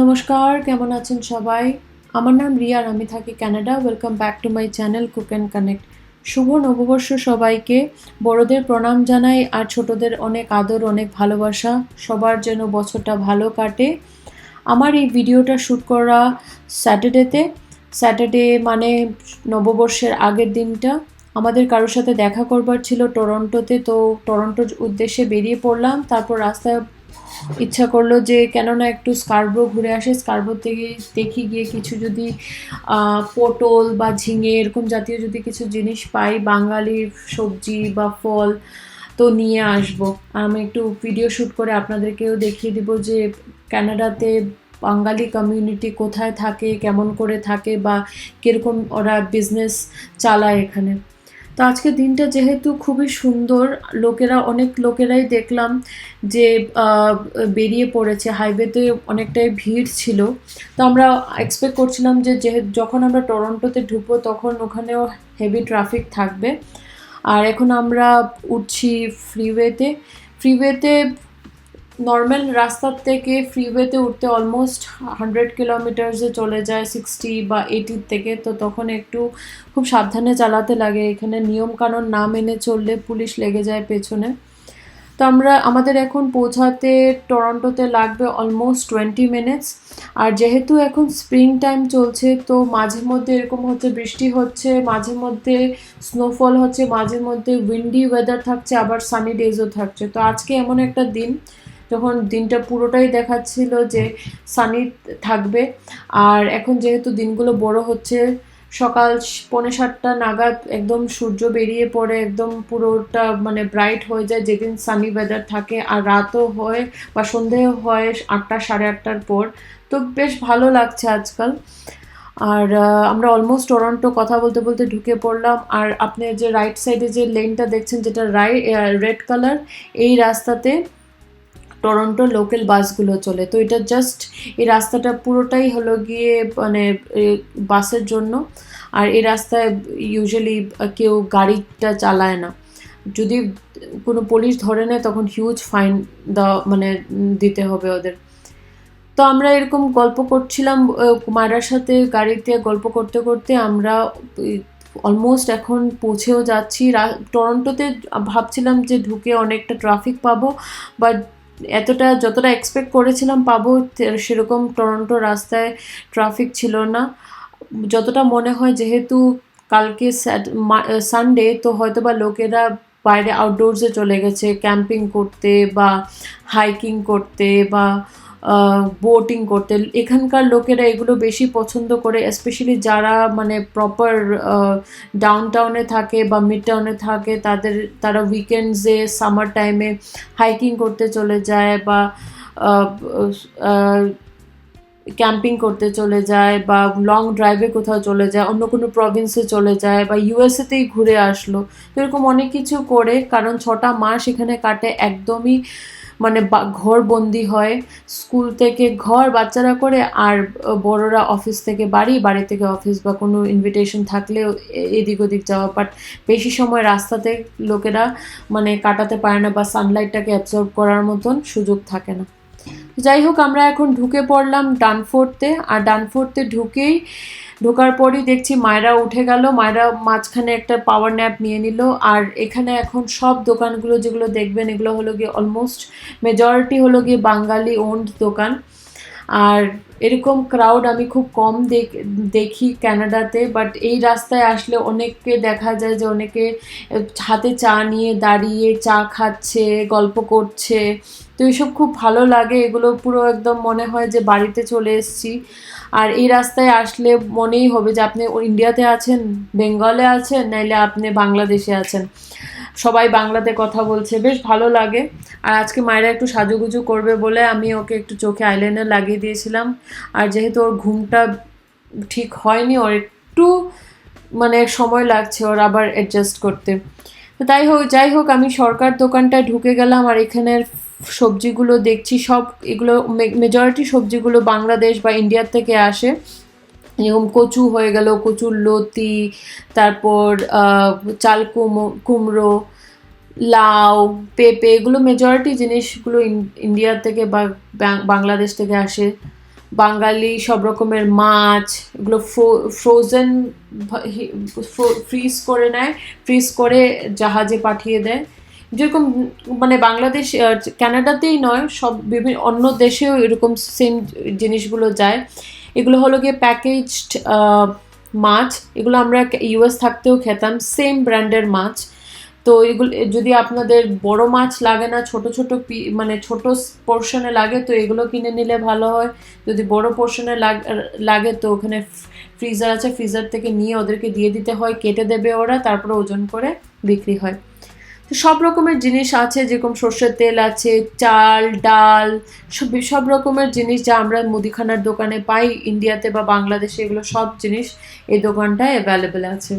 নমস্কার, কেমন আছেন সবাই? আমার নাম রিয়া আর আমি থাকি Canada welcome back to my channel cook and connect শুভ নববর্ষ সবাইকে। বড়দের প্রণাম জানাই আর ছোটদের অনেক আদর, অনেক ভালোবাসা। সবার যেন বছরটা ভালো কাটে। আমার এই ভিডিওটা শ্যুট করা স্যাটারডেতে স্যাটারডে মানে নববর্ষের আগের দিনটা। আমাদের কারোর সাথে দেখা করবার ছিল টরন্টোতে তো টরন্টোর উদ্দেশ্যে বেরিয়ে পড়লাম। তারপর রাস্তায় ইচ্ছা করল যে কেননা একটু স্কার্বো ঘুরে আসে, স্কার্বো থেকে দেখি গিয়ে কিছু যদি পটল বা ঝিঙে এরকম জাতীয় যদি কিছু জিনিস পাই, বাঙালির সবজি বা ফল, তো নিয়ে আসব। আমি একটু ভিডিও শ্যুট করে আপনাদেরকেও দেখিয়ে দিব যে কানাডাতে বাঙালি কমিউনিটি কোথায় থাকে, কেমন করে থাকে বা কীরকম ওরা বিজনেস চালায় এখানে। তো আজকে দিনটা যেহেতু খুবই সুন্দর, লোকেরা, অনেক লোকেরাই দেখলাম যে বেরিয়ে পড়েছে, হাইওয়েতে অনেকটাই ভিড় ছিল। তো আমরা এক্সপেক্ট করছিলাম যে যখন আমরা টরন্টোতে ঢুকবো, তখন ওখানেও হেভি ট্রাফিক থাকবে। আর এখন আমরা উঠছি ফ্রিওয়েতে ফ্রিওয়েতে নর্মাল রাস্তার থেকে ফ্রিওয়েতে উঠতে অলমোস্ট হান্ড্রেড কিলোমিটার্সে চলে যায় সিক্সটি বা এইটির থেকে। তো তখন একটু খুব সাবধানে চালাতে লাগে। এখানে নিয়মকানুন না মেনে চললে পুলিশ লেগে যায় পেছনে। তো আমরা, আমাদের এখন পৌঁছাতে টরন্টোতে লাগবে অলমোস্ট টোয়েন্টি মিনিটস আর যেহেতু এখন স্প্রিং টাইম চলছে, তো মাঝে মধ্যে এরকম হচ্ছে বৃষ্টি হচ্ছে, মাঝে মধ্যে স্নোফল হচ্ছে, মাঝে মধ্যে উইন্ডি ওয়েদার থাকছে, আবার সানি ডেজও থাকছে। তো আজকে এমন একটা দিন যখন দিনটা পুরোটাই দেখাচ্ছিল যে সানি থাকবে, আর এখন যেহেতু দিনগুলো বড় হচ্ছে, সকাল পৌনে সাতটা নাগাদ একদম সূর্য বেরিয়ে পড়ে, একদম পুরোটা মানে ব্রাইট হয়ে যায় যেদিন সানি ওয়েদার থাকে, আর রাতও হয় বা সন্ধে হয় আটটা, সাড়ে আটটার পর। তো বেশ ভালো লাগছে আজকাল। আর আমরা অলমোস্ট টরন্টো কথা বলতে বলতে ঢুকে পড়লাম, আর আপনি যে রাইট সাইডে যে লেনটা দেখছেন, যেটা রাই রেড কালার এই রাস্তাতে টরন্টো লোকাল বাসগুলো চলে। তো এটা জাস্ট এই রাস্তাটা পুরোটাই হলো গিয়ে মানে বাসের জন্য। আর এই রাস্তায় ইউজুয়ালি কেউ গাড়িটা চালায় না। যদি কোনো পুলিশ ধরে নেয় তখন হিউজ ফাইন দেওয়া মানে দিতে হবে ওদের। তো আমরা এরকম গল্প করছিলাম আহ, মায়েরার সাথে গাড়িতে গল্প করতে করতে আমরা অলমোস্ট এখন পৌঁছেও যাচ্ছি। টরন্টোতে ভাবছিলাম যে ঢুকে অনেকটা ট্রাফিক পাবো বাট এতটা যতটা এক্সপেক্ট করেছিলাম পাবো সেরকম টরন্টো রাস্তায় ট্রাফিক ছিল না। যতটা মনে হয় যেহেতু কালকে সানডে তো হয়তো বা লোকেরা বাইরে আউটডোরসে চলে গেছে ক্যাম্পিং করতে বা হাইকিং করতে বা বোটিং করতে। এখানকার লোকেরা এগুলো বেশি পছন্দ করে স্পেশালি যারা মানে প্রপার ডাউন টাউনে থাকে বা মিড টাউনে থাকে, তাদের, তারা উইকেন্ডসে সামার টাইমে হাইকিং করতে চলে যায় বা ক্যাম্পিং করতে চলে যায় বা লং ড্রাইভে কোথাও চলে যায়, অন্য কোনো প্রভিন্সে চলে যায় বা ইউএসএতেই ঘুরে আসলো। এরকম অনেক কিছু করে, কারণ ছটা মাস এখানে কাটে, একদমই মানে ঘর বন্দি হয়। স্কুল থেকে ঘর বাচ্চারা করে আর বড়রা অফিস থেকে বাড়ি বাড়ি থেকে অফিস বা কোনো ইনভিটেশন থাকলেও এ- এদিক ওদিক যাওয়া। বাট বেশি সময় রাস্তাতে লোকেরা মানে কাটাতে পারে না বা সানলাইটটাকে অ্যাবজর্ব করার মতন সুযোগ থাকে না। যাই হোক, আমরা এখন ঢুকে পড়লাম ডানফোর্টতে আর ডানফোর্টতে ঢুকেই ঢোকার পরই দেখছি মায়েরা উঠে গেল, মায়েরা মাঝখানে একটা পাওয়ার ন্যাপ নিয়ে নিল। আর এখানে এখন সব দোকানগুলো যেগুলো দেখবেন, এগুলো হলো গিয়ে অলমোস্ট মেজরিটি হলো গিয়ে বাঙালি ওন্ড দোকান। আর এরকম ক্রাউড আমি খুব কম দেখ কানাডাতে বাট এই রাস্তায় আসলে অনেককে দেখা যায় যে অনেকে হাতে চা নিয়ে দাঁড়িয়ে চা খাচ্ছে, গল্প করছে। তো এইসব খুব ভালো লাগে, এগুলো পুরো একদম মনে হয় যে বাড়িতে চলে এসেছি। আর এই রাস্তায় আসলে মনেই হবে যে আপনি ইন্ডিয়াতে আছেন বেঙ্গলে আছেন, নাইলে আপনি বাংলাদেশে আছেন। সবাই বাংলাতে কথা বলছে, বেশ ভালো লাগে। আর আজকে মায়েরা একটু সাজুগুজু করবে বলে আমি ওকে একটু চোখে আইলাইনার লাগিয়ে দিয়েছিলাম। আর যেহেতু ওর ঘুমটা ঠিক হয়নি, ওর একটু মানে সময় লাগছে ওর আবার অ্যাডজাস্ট করতে। তো তাই হোক, যাই হোক, আমি সরকার দোকানটায় ঢুকে গেলাম আর এখানের সবজিগুলো দেখছি, সব এগুলো মেজরিটি সবজিগুলো বাংলাদেশ বা ইন্ডিয়ার থেকে আসে। যেরকম কচু হয়ে গেল কচুর লতি তারপর চাল কুমো- কুমড়ো লাউ পেঁপে এগুলো মেজরিটি জিনিসগুলো ইন- ইন্ডিয়া থেকে বা বাংলাদেশ থেকে আসে। বাঙালি সব রকমের মাছ এগুলো ফ্রোজেন ফ্রিজ করে নেয় ফ্রিজ করে জাহাজে পাঠিয়ে দেয়। যেরকম মানে বাংলাদেশ আহ, কানাডাতেই নয় সব বিভিন্ন অন্য দেশেও এরকম সেম জিনিসগুলো যায়। এগুলো হলো গিয়ে প্যাকেজড মাছ। এগুলো আমরা ইউএস থাকতেও খেতাম সেম ব্র্যান্ডের মাছ। তো এগুলো, যদি আপনাদের বড় মাছ লাগে না, ছোট ছোট পি মানে ছোট পোর্শনে লাগে, তো এগুলো কিনে নিলে ভালো হয়। যদি বড় পোর্শনে লাগে তো ওখানে ফ্রিজার আছে ফ্রিজার থেকে নিয়ে ওদেরকে দিয়ে দিতে হয়, কেটে দেবে ওরা, তারপরে ওজন করে বিক্রি হয়। সব রকমের জিনিস আছে, যেরকম সর্ষের তেল আছে, চাল, ডাল, সব সব রকমের জিনিস যা আমরা মুদিখানার দোকানে পাই ইন্ডিয়াতে বা বাংলাদেশে এগুলো সব জিনিস এই দোকানটায় অ্যাভেলেবেল আছে।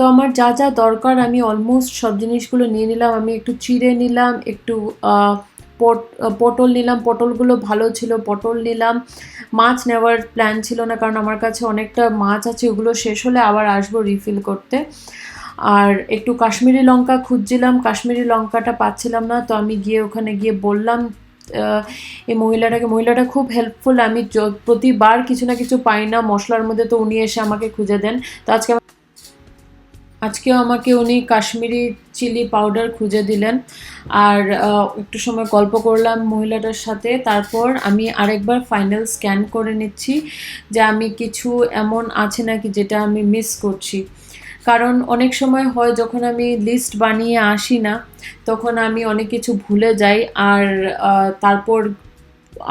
তো আমার যা যা দরকার আমি অলমোস্ট সব জিনিসগুলো নিয়ে নিলাম। আমি একটু চিড়ে নিলাম, একটু পট পটল নিলাম। পটলগুলো ভালো ছিল, পটল নিলাম। মাছ নেওয়ার প্ল্যান ছিল না, কারণ আমার কাছে অনেকটা মাছ আছে, ওগুলো শেষ হলে আবার আসব রিফিল করতে। আর একটু কাশ্মীরি লঙ্কা খুঁজছিলাম, কাশ্মীরি লঙ্কাটা পাচ্ছিলাম না, তো আমি গিয়ে ওখানে গিয়ে বললাম এই মহিলাটাকে। মহিলাটা খুব হেল্পফুল আমি প্রতিবার কিছু না কিছু পাই না, মশলার মধ্যে তো উনি এসে আমাকে খুঁজে দেন। তো আজকে আজকেও আমাকে উনি কাশ্মীরি চিলি পাউডার খুঁজে দিলেন। আর একটু সময় গল্প করলাম মহিলাটার সাথে। তারপর আমি আরেকবার ফাইনাল স্ক্যান করে নিচ্ছি যে আমি কিছু এমন আছে নাকি যেটা আমি মিস করছি। কারণ অনেক সময় হয় যখন আমি লিস্ট বানিয়ে আসি না, তখন আমি অনেক কিছু ভুলে যাই। আর তারপর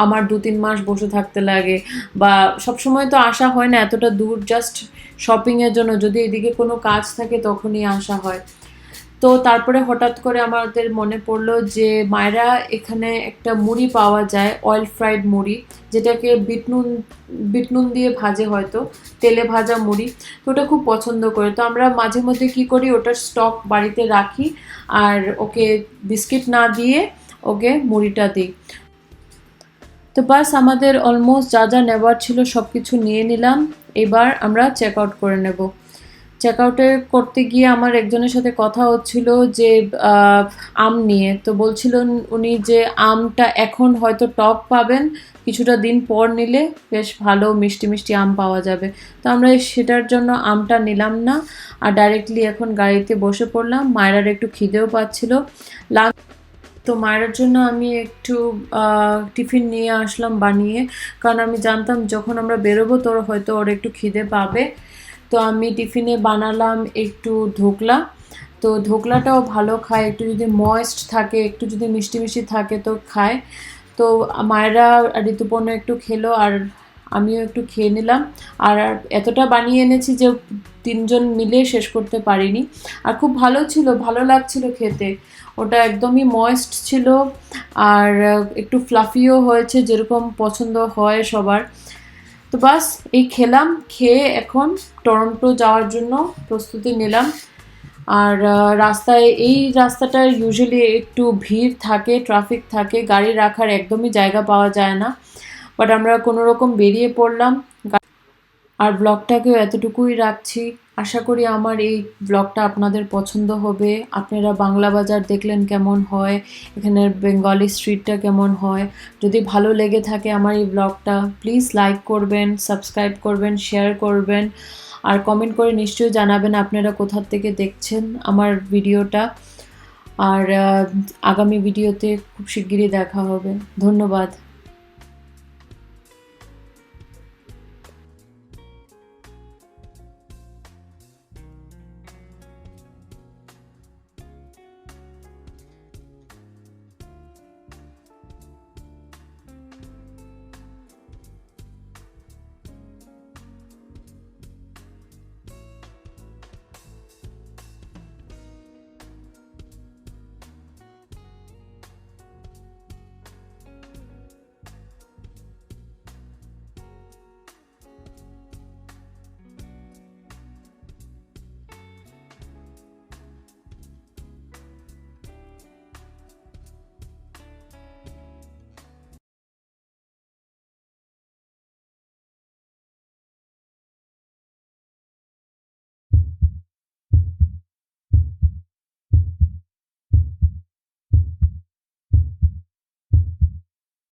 আমার দু তিন মাস বসে থাকতে লাগে বা সব সময় তো আসা হয় না, এতটা দূর জাস্ট শপিংয়ের জন্য। যদি এদিকে কোনো কাজ থাকে তখনই আসা হয়। তো তারপরে হঠাৎ করে আমাদের মনে পড়ল যে মায়েরা এখানে একটা মুড়ি পাওয়া যায় অয়েল ফ্রাইড মুড়ি, যেটাকে বিটনুন বিটনুন দিয়ে ভাজে হয়তো, তেলে ভাজা মুড়ি। তো ওটা খুব পছন্দ করে। তো আমরা মাঝে মধ্যে কি করি, ওটার স্টক বাড়িতে রাখি আর ওকে বিস্কিট না দিয়ে ওকে মুড়িটা দিই। তো বাস আমাদের অলমোস্ট যা যা নেওয়ার ছিল সব কিছু নিয়ে নিলাম। এবার আমরা চেক আউট করে নেব। চেক আউটে করতে গিয়ে আমার একজনের সাথে কথা হচ্ছিল যে আম নিয়ে। তো বলছিল উনি যে, আমটা এখন হয়তো টক পাবেন, কিছুটা দিন পর নিলে বেশ ভালো মিষ্টি মিষ্টি আম পাওয়া যাবে। তো আমরা সেটার জন্য আমটা নিলাম না। আর ডাইরেক্টলি এখন গাড়িতে বসে পড়লাম। মায়েরার একটু খিদেও পাচ্ছিল। লাঞ্চ তো মায়ের জন্য আমি একটু টিফিন নিয়ে আসলাম বানিয়ে। কারণ আমি জানতাম যখন আমরা বেরোবো তোর হয়তো ওর একটু খিদে পাবে। তো আমি টিফিনে বানালাম একটু ধোকলা। তো ধোকলাটাও ভালো খায়, একটু যদি ময়েস্ট থাকে, একটু যদি মিষ্টি মিষ্টি থাকে তো খায়। তো মায়েরা ঋতুপর্ণ একটু খেলো আর আমিও একটু খেয়ে নিলাম। আর এতটা বানিয়ে এনেছি যে তিনজন মিলে শেষ করতে পারিনি। আর খুব ভালো ছিল, ভালো লাগছিল খেতে। ওটা একদমই ময়েস্ট ছিল আর একটু ফ্লাফিও হয়েছে যেরকম পছন্দ হয় সবার। তো বাস, এই খেলাম, খেয়ে এখন টরন্টো যাওয়ার জন্য প্রস্তুতি নিলাম। আর রাস্তায়, এই রাস্তাটা ইউজুয়ালি একটু ভিড় থাকে ট্রাফিক থাকে, গাড়ি রাখার একদমই জায়গা পাওয়া যায় না। বাট আমরা কোনো রকম বেরিয়ে পড়লাম। আর ব্লগটাকেও এতটুকুই রাখছি। আশা করি আমার এই ব্লগটা আপনাদের পছন্দ হবে। আপনারা বাংলা বাজার দেখলেন কেমন হয়, এখানের বেঙ্গলি স্ট্রিটটা কেমন হয়। যদি ভালো লেগে থাকে আমার এই ব্লগটা প্লিজ লাইক করবেন সাবস্ক্রাইব করবেন শেয়ার করবেন। আর কমেন্ট করে নিশ্চয়ই জানাবেন আপনারা কোথা থেকে দেখছেন আমার ভিডিওটা। আর আগামী ভিডিওতে খুব শিগগিরই দেখা হবে। ধন্যবাদ।